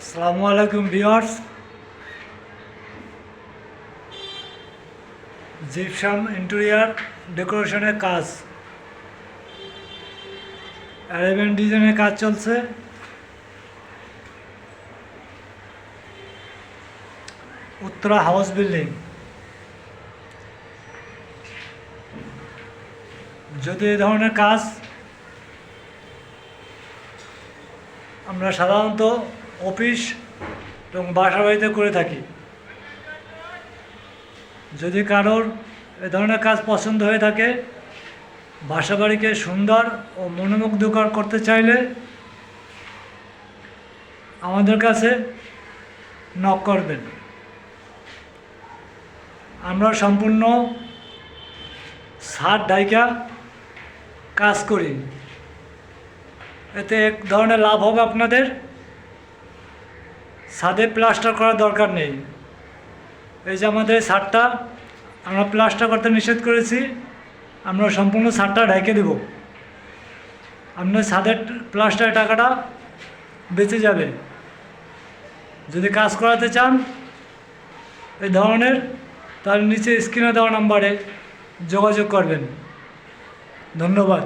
আসসালামু আলাইকুম viewers. Gypsum interior ডেকোরেশনের কাজ। অ্যারেবেন ডিজাইনের কাজ চলছে। Uttara house building. যদি এই ধরনের কাজ আমরা সাধারণত অফিস এবং বাসা বাড়িতে করে থাকি। যদি কারোর এ ধরনের কাজ পছন্দ হয়ে থাকে, বাসা বাড়িকে সুন্দর ও মনোমুগ্ধকর করতে চাইলে আমাদের কাছে নক করবেন। আমরা সম্পূর্ণ সার ডাইকা কাজ করি। এতে এক ধরনের লাভ হবে আপনাদের। ছাদে প্লাস্টার করার দরকার নেই। এই যে আমাদের ছাদটা, আমরা প্লাস্টার করতে নিষেধ করেছি, আমরা সম্পূর্ণ ছাদটা ঢেকে দেব। আপনার ছাদের প্লাস্টারের টাকাটা বেঁচে যাবে। যদি কাজ করাতে চান, এই ধরনের তার নিচে স্ক্রিনে দেওয়া নাম্বারে যোগাযোগ করবেন। ধন্যবাদ।